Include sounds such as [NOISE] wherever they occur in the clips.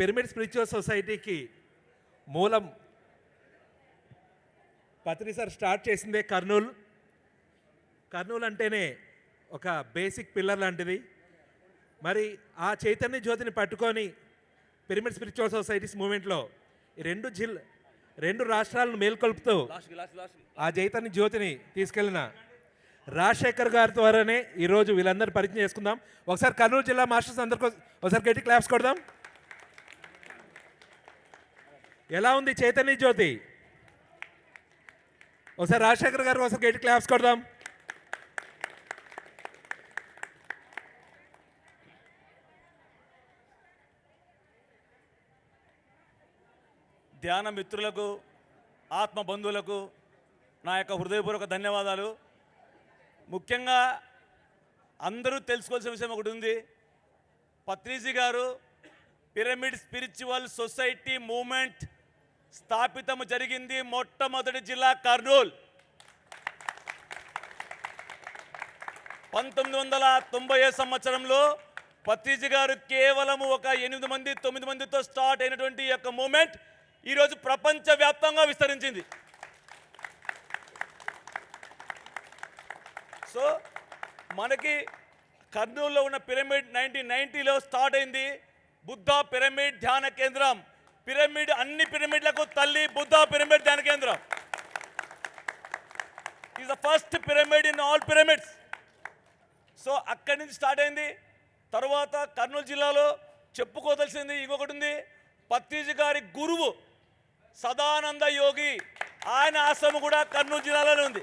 Pyramid spiritual సొసైటీకి మూలం పత్రి sir start చేసిందే కర్నూలు. కర్నూలు అంటేనే ఒక బేసిక్ పిల్లర్ లాంటిది. మరి ఆ చైతన్య జ్యోతిని పట్టుకొని పిరమిడ్ స్పిరిచువల్ సొసైటీస్ మూమెంట్లో ఈ రెండు జిల్ రెండు రాష్ట్రాలను మేల్కొల్పుతూ ఆ చైతన్య జ్యోతిని తీసుకెళ్ళిన రాజశేఖర్ గారి ద్వారానే ఈరోజు వీళ్ళందరూ పరిచయం చేసుకుందాం. ఒకసారి కర్నూలు జిల్లా మాస్టర్స్ అందరికీ ఒకసారి గట్టి క్లాప్స్ కొడదాం. ఎలా ఉంది చైతన్య జ్యోతి? ఒకసారి రాజశేఖర్ గారు ఒకసారి గేట్ క్లాప్స్ కొడదాం. ధ్యాన మిత్రులకు ఆత్మ బంధువులకు నా యొక్క హృదయపూర్వక ధన్యవాదాలు. ముఖ్యంగా అందరూ తెలుసుకోవాల్సిన విషయం ఒకటి ఉంది. పత్రిజీ గారు పిరమిడ్ స్పిరిచువల్ సొసైటీ మూమెంట్ స్థాపితము జరిగింది మొట్టమొదటి జిల్లా కర్నూల్. పంతొమ్మిది వందల తొంభై సంవత్సరంలో పత్రిజీ గారు కేవలం ఒక ఎనిమిది మంది తొమ్మిది మందితో స్టార్ట్ అయినటువంటి యొక్క మూమెంట్ ఈరోజు ప్రపంచవ్యాప్తంగా విస్తరించింది. సో మనకి కర్నూలులో ఉన్న పిరమిడ్ నైన్టీన్ నైన్టీలో స్టార్ట్ అయింది బుద్ధ పిరమిడ్ ధ్యాన కేంద్రం. పిరమిడ్ అన్ని పిరమిడ్లకు తల్లి బుద్ధ పిరమిడ్ ధ్యాన కేంద్రం. Is the first pyramid in all pyramids so అక్కడి నుంచి స్టార్ట్ అయింది. తర్వాత కర్నూలు జిల్లాలో చెప్పుకోదలసింది ఇంకొకటి ఉంది. పత్రిజీ గారి గురువు సదానంద యోగి. ఆయన ఆశ్రమం కూడా కర్నూలు జిల్లాలోనే ఉంది.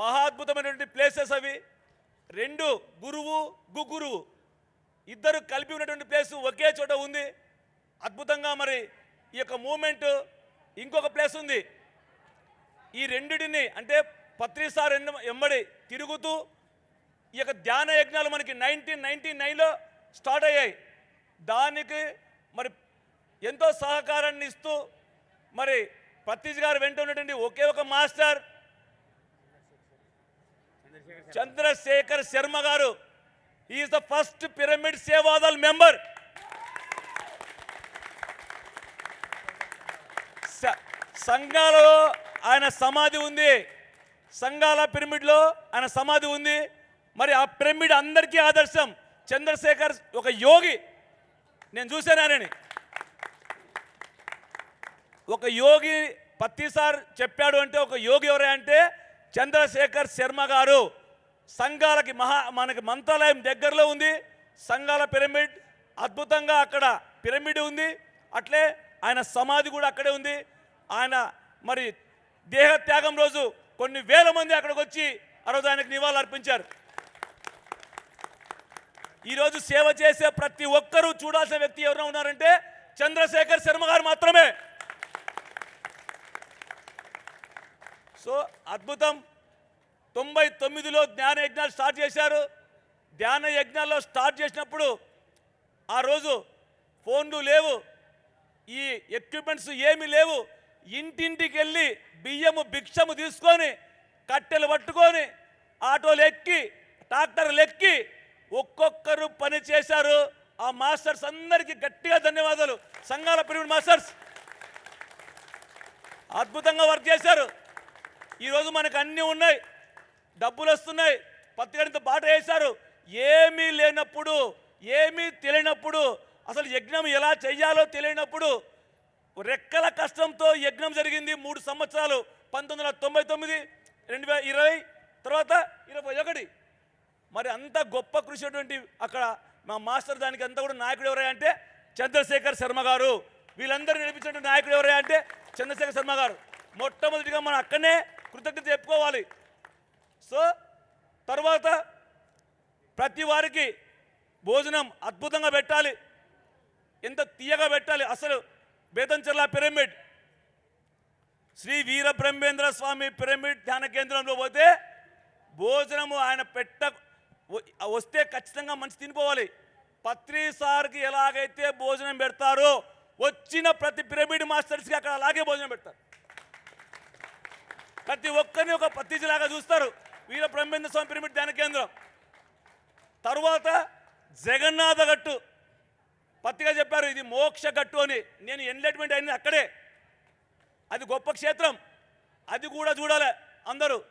మహాద్భుతమైనటువంటి ప్లేసెస్ అవి. రెండు గురువు గుగురువు ఇద్దరు కలిపి ఉన్నటువంటి ప్లేస్ ఒకే చోట ఉంది. అద్భుతంగా మరి ఈ యొక్క మూమెంట్ ఇంకొక ప్లేస్ ఉంది. ఈ రెండిటిని అంటే పత్రిసార్ ఎమ్మడి తిరుగుతూ ఈ యొక్క ధ్యాన యజ్ఞాలు మనకి నైన్టీన్ నైన్టీ నైన్లో స్టార్ట్ అయ్యాయి. దానికి మరి ఎంతో సహకారాన్ని ఇస్తూ మరి ప్రతీష్ గారు వెంట ఉన్నటువంటి ఒకే ఒక మాస్టర్ చంద్రశేఖర్ శర్మ గారు is the first pyramid Sevadal member స- సంఘాలలో ఆయన సమాధి ఉంది. సంఘాల పిరమిడ్లో ఆయన సమాధి ఉంది. మరి ఆ పిరమిడ్ అందరికీ ఆదర్శం. చంద్రశేఖర్ ఒక యోగి. నేను చూశాను ఆయనని. ఒక యోగి పత్తి సార్ చెప్పాడు అంటే ఒక యోగి ఎవరే అంటే చంద్రశేఖర్ శర్మ గారు. సంఘాలకి మహా మనకి మంత్రాలయం దగ్గరలో ఉంది. సంఘాల పిరమిడ్ అద్భుతంగా అక్కడ పిరమిడ్ ఉంది. అట్లే ఆయన సమాధి కూడా అక్కడే ఉంది. ఆయన మరి దేహత్యాగం రోజు కొన్ని వేల మంది అక్కడికి వచ్చి ఆ రోజు ఆయనకు నివాళులు అర్పించారు. ఈరోజు సేవ చేసే ప్రతి ఒక్కరూ చూడాల్సిన వ్యక్తి ఎవరైనా ఉన్నారంటే చంద్రశేఖర్ శర్మ గారు మాత్రమే. సో అద్భుతం. తొంభై తొమ్మిదిలో ధ్యాన యజ్ఞాలు స్టార్ట్ చేశారు. ధ్యాన యజ్ఞాల్లో స్టార్ట్ చేసినప్పుడు ఆ రోజు ఫోన్లు లేవు. ఈ ఎక్విప్మెంట్స్ ఏమి లేవు. ఇంటింటికి వెళ్ళి బియ్యము భిక్షము తీసుకొని కట్టెలు పట్టుకొని ఆటోలు ఎక్కి ట్రాక్టర్లు ఎక్కి ఒక్కొక్కరు పని చేశారు. ఆ మాస్టర్స్ అందరికీ గట్టిగా ధన్యవాదాలు. సంఘాల పిరమిడ్ మాస్టర్స్ అద్భుతంగా వర్క్ చేశారు. ఈరోజు మనకు అన్నీ ఉన్నాయి. డబ్బులు వస్తున్నాయి పత్రికలతో బాట వేశారు. ఏమీ లేనప్పుడు ఏమీ తెలియనప్పుడు అసలు యజ్ఞం ఎలా చేయాలో తెలియనప్పుడు రెక్కల కష్టంతో యజ్ఞం జరిగింది మూడు సంవత్సరాలు. పంతొమ్మిది వందల తొంభై తొమ్మిది రెండు వేల ఇరవై తర్వాత ఇరవై ఒకటి. మరి అంత గొప్ప కృషి అటువంటి అక్కడ మా మాస్టర్ దానికి అంతా కూడా నాయకుడు ఎవరై అంటే చంద్రశేఖర్ శర్మ గారు. వీళ్ళందరూ నడిపించిన నాయకుడు ఎవరై అంటే చంద్రశేఖర్ శర్మ గారు. మొట్టమొదటిగా మనం అక్కడనే కృతజ్ఞత చెప్పుకోవాలి. సో తర్వాత ప్రతి వారికి భోజనం అద్భుతంగా పెట్టాలి. ఎంత తీయగా పెట్టాలి. అసలు బేతంచెర్ల పిరమిడ్. శ్రీ వీర బ్రహ్మేంద్ర స్వామి పిరమిడ్ ధ్యాన కేంద్రంలో పోతే భోజనము ఆయన పెట్ట వస్తే ఖచ్చితంగా మంచి తినిపోవాలి. పత్రి సార్కి ఎలాగైతే భోజనం పెడతారో వచ్చిన ప్రతి పిరమిడ్ మాస్టర్స్కి అక్కడ అలాగే భోజనం పెడతారు. ప్రతి ఒక్కరిని ఒక పత్తిజలాగా చూస్తారు. వీర బ్రహ్మేంద్ర స్వామి పిరమిడ్ ధ్యాన కేంద్రం. తరువాత జగన్నాథ గట్టు పత్తిగా చెప్పారు ఇది మోక్ష గట్టు అని. నేను ఎన్లైట్మెంట్ అయింది అక్కడే. అది గొప్ప క్షేత్రం. అది కూడా చూడాలి అందరూ.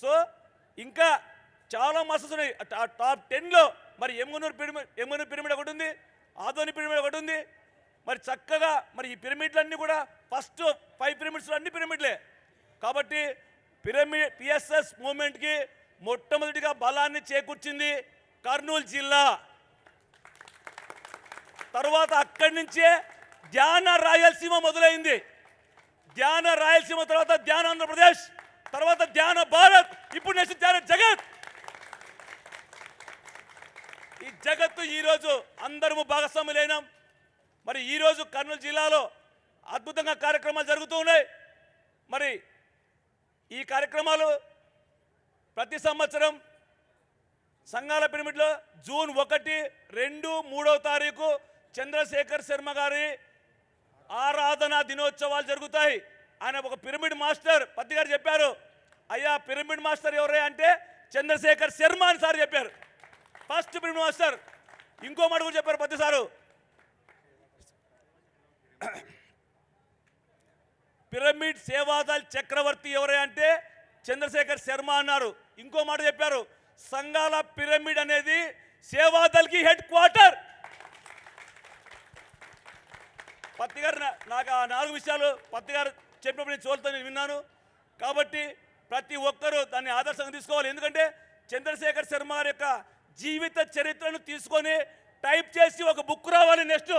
సో ఇంకా చాలా మసస్ ఉన్నాయి. టాప్ టెన్లో మరి ఎమ్మనూరు పిరమిడ్ ఎమ్మనూరు పిరమిడ్ ఒకటి ఉంది. ఆదోని పిరమిడ్ ఒకటి ఉంది. మరి చక్కగా మరి ఈ పిరమిడ్లన్నీ కూడా ఫస్ట్ ఫైవ్ పిరమిడ్స్ అన్ని పిరమిడ్లే కాబట్టి పిరమిడ్ పిఎస్ఎస్ మూమెంట్కి మొట్టమొదటిగా బలాన్ని చేకూర్చింది కర్నూలు జిల్లా. తర్వాత అక్కడి నుంచే ధ్యాన రాయలసీమ మొదలైంది. ధ్యాన రాయలసీమ తర్వాత ధ్యాన ఆంధ్రప్రదేశ్ తర్వాత ధ్యాన భారత్ ఇప్పుడు నెక్స్ట్ ధ్యాన జగత్. ఈ జగత్తు ఈరోజు అందరము భాగస్వాములైనాం. మరి ఈరోజు కర్నూలు జిల్లాలో అద్భుతంగా కార్యక్రమాలు జరుగుతూ ఉన్నాయి. మరి ఈ కార్యక్రమాలు ప్రతి సంవత్సరం సంఘాల పిరమిడ్లో జూన్ ఒకటి రెండు మూడవ తారీఖు చంద్రశేఖర్ శర్మ గారి ఆరాధన దినోత్సవాలు జరుగుతాయి. ఆయన ఒక పిరమిడ్ మాస్టర్ పత్తి గారు చెప్పారు. అయ్యా పిరమిడ్ మాస్టర్ ఎవరే అంటే చంద్రశేఖర్ శర్మ అని సార్ చెప్పారు. First pyramid master. ఇంకో మాట కూడా చెప్పారు పత్తి సారు. పిరమిడ్ సేవాదాల్ చక్రవర్తి ఎవరే అంటే చంద్రశేఖర్ శర్మ అన్నారు. ఇంకో మాట చెప్పారు సంఘాల పిరమిడ్ అనేది సేవాదల్కి హెడ్ క్వార్టర్. పత్తి గారు నాకు ఆ నాలుగు విషయాలు పత్తి గారు చెప్పినప్పుడు నేను చోలుతో నేను విన్నాను. కాబట్టి ప్రతి ఒక్కరూ దాన్ని ఆదర్శంగా తీసుకోవాలి. ఎందుకంటే చంద్రశేఖర్ శర్మ గారి యొక్క జీవిత చరిత్రను తీసుకొని టైప్ చేసి ఒక బుక్ రావాలి నెక్స్ట్.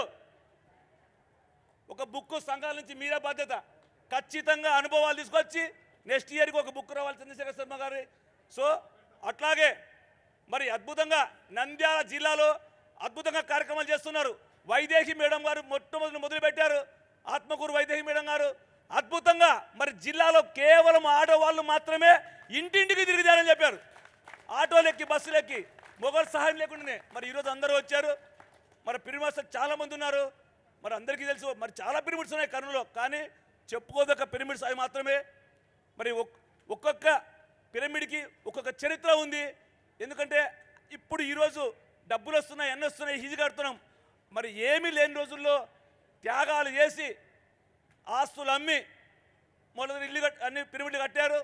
ఒక బుక్ సంఘాల నుంచి మీరే బాధ్యత. ఖచ్చితంగా అనుభవాలు తీసుకొచ్చి నెక్స్ట్ ఇయర్కి ఒక బుక్ రావాలి చంద్రశేఖర శర్మ గారి. సో అట్లాగే మరి అద్భుతంగా నంద్యాల జిల్లాలో అద్భుతంగా కార్యక్రమాలు చేస్తున్నారు. వైదేహి మేడం గారు మొట్టమొదటి మొదలుపెట్టారు. ఆత్మకూరు వైదేహి మేడం గారు. అద్భుతంగా మరి జిల్లాలో కేవలం ఆడవాళ్ళు మాత్రమే ఇంటింటికి తిరిగిదారని చెప్పారు. ఆటోలు ఎక్కి బస్సులు ఎక్కి మొగలు సహాయం లేకుండానే మరి ఈరోజు అందరూ వచ్చారు. మరి పిరిమిడ్స్ చాలామంది ఉన్నారు. మరి అందరికీ తెలుసు మరి చాలా పిరిమిడ్స్ ఉన్నాయి కర్నూలులో. కానీ చెప్పుకోదగ్గ పిరమిడ్స్ అవి మాత్రమే. మరి ఒక్కొక్క పిరమిడ్కి ఒక్కొక్క చరిత్ర ఉంది. ఎందుకంటే ఇప్పుడు ఈరోజు డబ్బులు వస్తున్నాయి ఎన్ని వస్తున్నాయి ఈజీ కడుతున్నాం. మరి ఏమీ లేని రోజుల్లో త్యాగాలు చేసి ఆస్తులు అమ్మి మొదటి ఇల్లు కట్ అన్ని పిరమిడ్లు కట్టారు.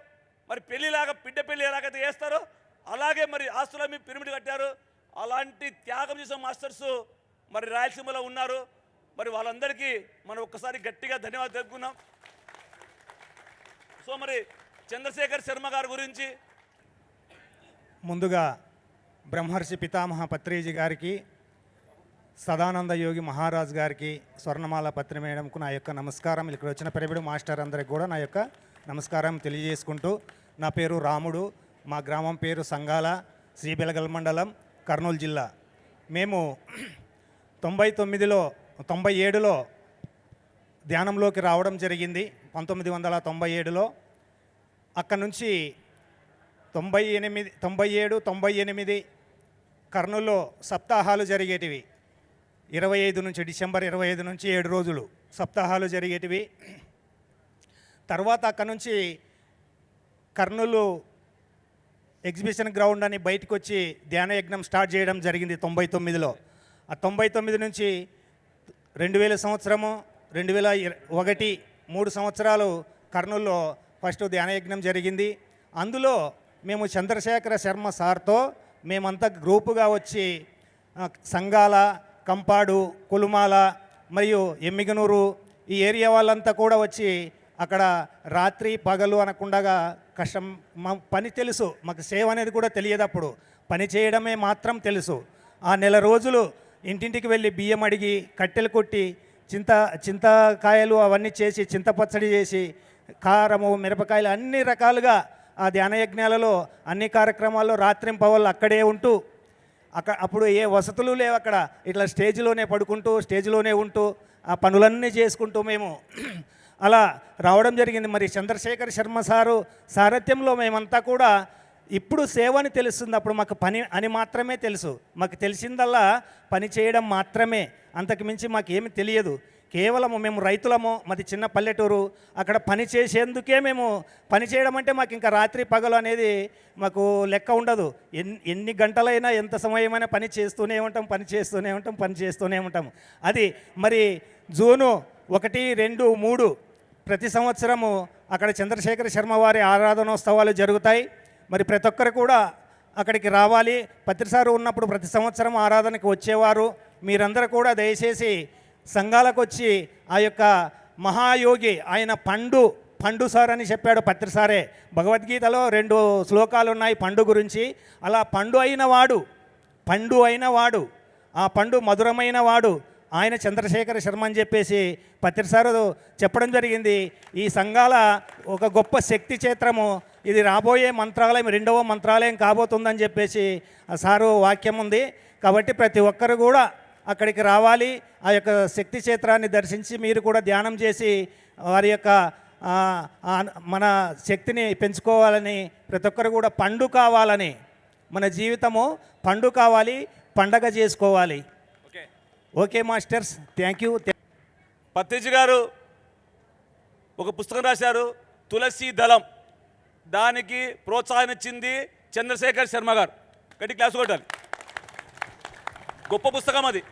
మరి పెళ్ళిలాగా బిడ్డ పెళ్ళి ఎలాగైతే చేస్తారో అలాగే మరి ఆస్తులు అమ్మి పిరమిడ్ కట్టారు. అలాంటి త్యాగం చేసిన మాస్టర్స్ మరి రాయలసీమలో ఉన్నారు. మరి వాళ్ళందరికీ మనం ఒక్కసారి గట్టిగా ధన్యవాదాలు తెలుపుకున్నాం సో మరి చంద్రశేఖర్ శర్మ గారి గురించి? ముందుగా బ్రహ్మర్షి పితామహ పత్రేజీ గారికి సదానంద యోగి మహారాజ్ గారికి స్వర్ణమాల పత్రి మేడంకు నా యొక్క నమస్కారం. ఇక్కడ వచ్చిన పిరమిడ్ మాస్టర్ అందరికి కూడా నా యొక్క నమస్కారం తెలియజేసుకుంటూ నా పేరు రాముడు మా గ్రామం పేరు సంగాల శ్రీబెలగల్ మండలం కర్నూలు జిల్లా. మేము తొంభై తొమ్మిదిలో తొంభై ఏడులో ధ్యానంలోకి రావడం జరిగింది. పంతొమ్మిది వందల తొంభై ఏడులో అక్కడ నుంచి తొంభై ఎనిమిది తొంభై ఏడు తొంభై ఎనిమిది కర్నూల్లో సప్తాహాలు జరిగేటివి. ఇరవై ఐదు నుంచి డిసెంబర్ ఇరవై ఐదు నుంచి ఏడు రోజులు సప్తాహాలు జరిగేటివి. తర్వాత అక్కడ నుంచి కర్నూలు ఎగ్జిబిషన్ గ్రౌండ్ అని బయటకు వచ్చి ధ్యానయజ్ఞం స్టార్ట్ చేయడం జరిగింది తొంభై తొమ్మిదిలో. ఆ తొంభై తొమ్మిది నుంచి రెండు వేల సంవత్సరము రెండు వేల ఒకటి మూడు సంవత్సరాలు కర్నూలులో ఫస్ట్ ధ్యానయజ్ఞం జరిగింది. అందులో మేము చంద్రశేఖర శర్మ సార్తో మేమంతా గ్రూపుగా వచ్చి సంఘాల సంగాల కంపాడు కులుమాల మరియు ఎమ్మిగనూరు ఈ ఏరియా వాళ్ళంతా కూడా వచ్చి అక్కడ రాత్రి పగలు అనకుండగా కష్టం మా పని తెలుసు. మాకు సేవ అనేది కూడా తెలియదు అప్పుడు. పని చేయడమే మాత్రం తెలుసు. ఆ నెల రోజులు ఇంటింటికి వెళ్ళి బియ్యం అడిగి కట్టెలు కొట్టి చింత చింతకాయలు అవన్నీ చేసి చింతపచ్చడి చేసి కారము మిరపకాయలు అన్ని రకాలుగా ఆ ధ్యాన యజ్ఞాలలో అన్ని కార్యక్రమాల్లో రాత్రింపవళ్ళు అక్కడే ఉంటూ అక్కడ అప్పుడు ఏ వసతులు లేవు అక్కడ. ఇట్లా స్టేజ్లోనే పడుకుంటూ స్టేజ్లోనే ఉంటూ ఆ పనులన్నీ చేసుకుంటూ మేము [CLEARS THROAT] అలా రావడం జరిగింది. మరి చంద్రశేఖర్ శర్మ సారు సారథ్యంలో మేమంతా కూడా ఇప్పుడు సేవ అని తెలుస్తుంది. అప్పుడు మాకు పని అని మాత్రమే తెలుసు. మాకు తెలిసిందల్లా పని చేయడం మాత్రమే. అంతకు మించి మాకు తెలియదు. కేవలము మేము రైతులము మాది చిన్న పల్లెటూరు. అక్కడ పని చేసేందుకే మేము పని చేయడం అంటే మాకు ఇంకా రాత్రి పగలు అనేది మాకు లెక్క ఉండదు. ఎన్ని ఎన్ని గంటలైనా ఎంత సమయమైనా పని చేస్తూనే ఉంటాం పని చేస్తూనే ఉంటాం పని చేస్తూనే ఉంటాం. అది మరి జూను ఒకటి రెండు మూడు ప్రతి సంవత్సరము అక్కడ చంద్రశేఖర శర్మ వారి ఆరాధనోత్సవాలు జరుగుతాయి. మరి ప్రతి ఒక్కరు కూడా అక్కడికి రావాలి. పత్రిసారు ఉన్నప్పుడు ప్రతి సంవత్సరం ఆరాధనకు వచ్చేవారు. మీరందరూ కూడా దయచేసి సంఘాలకు వచ్చి ఆ యొక్క మహాయోగి ఆయన పండు పండు సార్ అని చెప్పాడు పత్రిసారే భగవద్గీతలో రెండు శ్లోకాలు ఉన్నాయి పండు గురించి. అలా పండు అయిన వాడు పండు అయిన వాడు ఆ పండు మధురమైన వాడు ఆయన చంద్రశేఖర శర్మ అని చెప్పేసి పత్రిసారు చెప్పడం జరిగింది. ఈ సంఘాల ఒక గొప్ప శక్తి క్షేత్రము. ఇది రాబోయే మంత్రాలయం రెండవ మంత్రాలయం కాబోతుందని చెప్పేసి ఆ సారు వాక్యం ఉంది. కాబట్టి ప్రతి ఒక్కరు కూడా అక్కడికి రావాలి. ఆ యొక్క శక్తి క్షేత్రాన్ని దర్శించి మీరు కూడా ధ్యానం చేసి వారి యొక్క మన శక్తిని పెంచుకోవాలని ప్రతి ఒక్కరు కూడా పండు కావాలని మన జీవితము పండు కావాలి పండగ చేసుకోవాలి. Okay. Okay masters thank you. Patriji గారు ఒక పుస్తకం రాశారు తులసి దళం. దానికి ప్రోత్సాహం ఇచ్చింది చంద్రశేఖర్ శర్మ గారు. గట్టి క్లాస్ కొట్టాలి. గొప్ప పుస్తకం అది.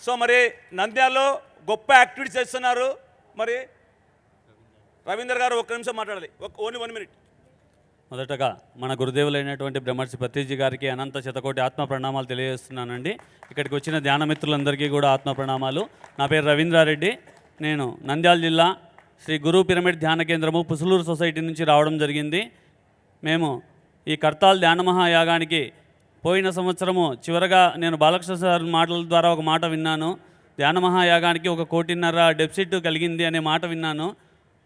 సో మరి నంద్యాలలో గొప్ప యాక్టివిటీ చేస్తున్నారు. మరి రవీందర్ గారు ఒక్క నిమిషం మాట్లాడాలి. Only one minute. మొదటగా మన గురుదేవులైనటువంటి బ్రహ్మర్షి ప్రతీజీ గారికి అనంత శతకోటి ఆత్మ ప్రణామాలు తెలియజేస్తున్నానండి. ఇక్కడికి వచ్చిన ధ్యానమిత్రులందరికీ కూడా ఆత్మ ప్రణామాలు. నా పేరు రవీంద్రారెడ్డి. నేను నంద్యాల జిల్లా శ్రీ గురు పిరమిడ్ ధ్యాన కేంద్రము పుసులూరు సొసైటీ నుంచి రావడం జరిగింది. మేము ఈ కర్తాల్ ధ్యాన మహాయాగానికి పోయిన సంవత్సరము చివరగా నేను బాలకృష్ణ సార్ మాటల ద్వారా ఒక మాట విన్నాను. ధ్యాన మహాయాగానికి ఒక కోటిన్నర డెఫిసిట్ కలిగింది అనే మాట విన్నాను.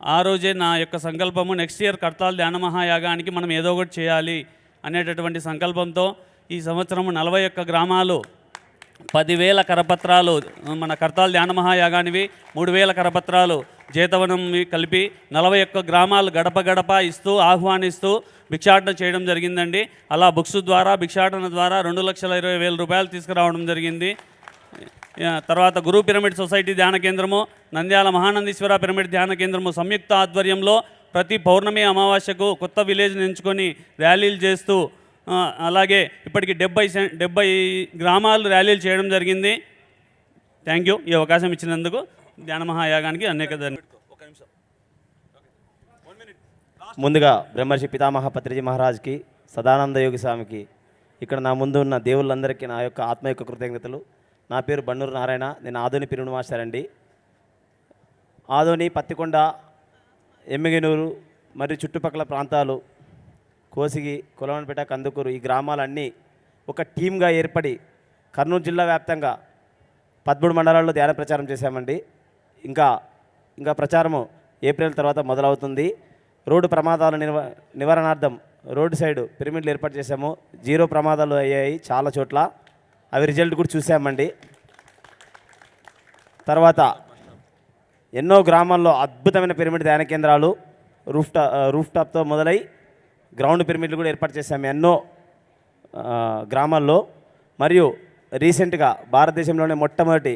ఆ రోజే నా యొక్క సంకల్పము నెక్స్ట్ ఇయర్ కర్తాలు ధ్యాన మహాయాగానికి మనం ఏదో ఒకటి చేయాలి అనేటటువంటి సంకల్పంతో ఈ సంవత్సరము నలభై ఒక్క గ్రామాలు పదివేల కరపత్రాలు మన కర్తాలు ధ్యాన మహాయాగానివి మూడు వేల కరపత్రాలు జీతవనం కలిపి నలభై ఒక్క గ్రామాలు గడప గడప ఇస్తూ ఆహ్వానిస్తూ భిక్షాటన చేయడం జరిగిందండి. అలా బుక్స్ ద్వారా భిక్షాటన ద్వారా రెండు లక్షల ఇరవై వేల రూపాయలు తీసుకురావడం జరిగింది. తర్వాత గురు పిరమిడ్ సొసైటీ ధ్యాన కేంద్రము నంద్యాల మహానందీశ్వర పిరమిడ్ ధ్యాన కేంద్రము సంయుక్త ఆధ్వర్యంలో ప్రతి పౌర్ణమి అమావాస్యకు కొత్త విలేజ్ని ఎంచుకొని ర్యాలీలు చేస్తూ అలాగే ఇప్పటికి డెబ్బై డెబ్బై గ్రామాలు ర్యాలీలు చేయడం జరిగింది. Thank you. ఈ అవకాశం ఇచ్చినందుకు ధ్యాన మహాయాగానికి అనేక ధన్యవాదాలు ఒక నిమిషం. ముందుగా బ్రహ్మర్షి పితామహ పత్రిజీ మహారాజ్కి సదానంద యోగి స్వామికి ఇక్కడ నా ముందు ఉన్న దేవుళ్ళందరికీ నా యొక్క ఆత్మ యొక్క కృతజ్ఞతలు. నా పేరు బండూరు నారాయణ నేను ఆదోని పిరుడు మాస్టర్ అండి ఆదోని పత్తికొండ ఎమ్మిగనూరు మరియు చుట్టుపక్కల ప్రాంతాలు కోసిగి కులవనపేట కందుకూరు ఈ గ్రామాలన్నీ ఒక టీమ్గా ఏర్పడి కర్నూలు జిల్లా వ్యాప్తంగా పదమూడు మండలాల్లో ధ్యాన ప్రచారం చేశామండి. ఇంకా ఇంకా ప్రచారము ఏప్రిల్ తర్వాత మొదలవుతుంది. రోడ్డు ప్రమాదాల నివ నివారణార్థం రోడ్డు సైడు పిరమిడ్లు ఏర్పాటు చేశాము. జీరో ప్రమాదాలు అయ్యాయి చాలా చోట్ల. అవి రిజల్ట్ కూడా చూసామండి తర్వాత ఎన్నో గ్రామాల్లో అద్భుతమైన పిరమిడ్ ధ్యాన కేంద్రాలు రూఫ్ టా రూఫ్ టాప్తో మొదలై గ్రౌండ్ పిరమిడ్లు కూడా ఏర్పాటు చేశాము ఎన్నో గ్రామాల్లో. మరియు రీసెంట్గా భారతదేశంలోనే మొట్టమొదటి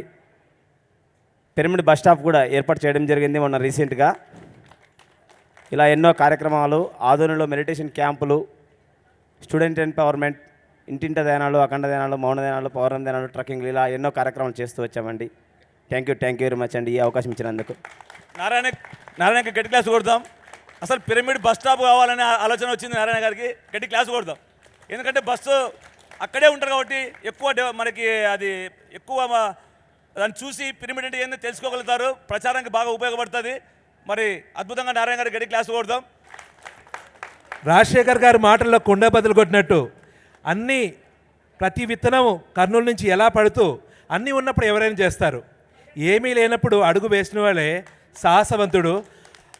పిరమిడ్ బస్ స్టాప్ కూడా ఏర్పాటు చేయడం జరిగింది మొన్న రీసెంట్గా. ఇలా ఎన్నో కార్యక్రమాలు ఆధునిలో మెడిటేషన్ క్యాంపులు స్టూడెంట్ ఎంపవర్మెంట్ ఇంటింట ధ్యానాలు అఖండ ధ్యానాలు మౌన ధ్యానాలు పౌరం ధ్యానాలు ట్రక్కింగ్లు ఇలా ఎన్నో కార్యక్రమాలు చేస్తూ వచ్చామండి. Thank you thank you very much అండి ఈ అవకాశం ఇచ్చినందుకు. నారాయణ నారాయణకి గట్టి క్లాస్ కొడదాం. అసలు పిరమిడ్ బస్ స్టాప్ కావాలనే ఆలోచన వచ్చింది నారాయణ గారికి. గట్టి క్లాస్ కొడదాం. ఎందుకంటే బస్సు అక్కడే ఉంటారు కాబట్టి ఎక్కువ మనకి అది ఎక్కువ దాన్ని చూసి పిరమిడ్ అంటే ఏందో తెలుసుకోగలుగుతారు. ప్రచారానికి బాగా ఉపయోగపడుతుంది. మరి అద్భుతంగా నారాయణ గారు గడి క్లాస్ కొడదాం. రాజశేఖర్ గారి మాటల్లో కుండ బదులు కొట్టినట్టు. అన్నీ ప్రతి విత్తనం కర్నూలు నుంచి ఎలా పడుతూ అన్నీ ఉన్నప్పుడు ఎవరైనా చేస్తారు. ఏమీ లేనప్పుడు అడుగు వేసిన వాళ్ళే సాహసవంతుడు.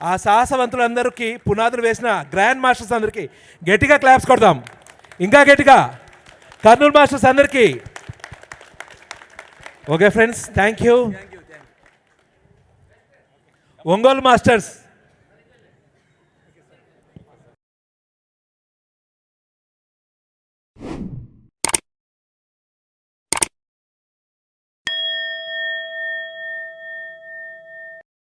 ఆ సాహసవంతులందరికీ పునాదులు వేసిన గ్రాండ్ మాస్టర్స్ అందరికీ గట్టిగా క్లాప్స్ కొడదాం. ఇంకా గట్టిగా. కర్నూలు మాస్టర్స్ అందరికీ okay friends thank you Ongole masters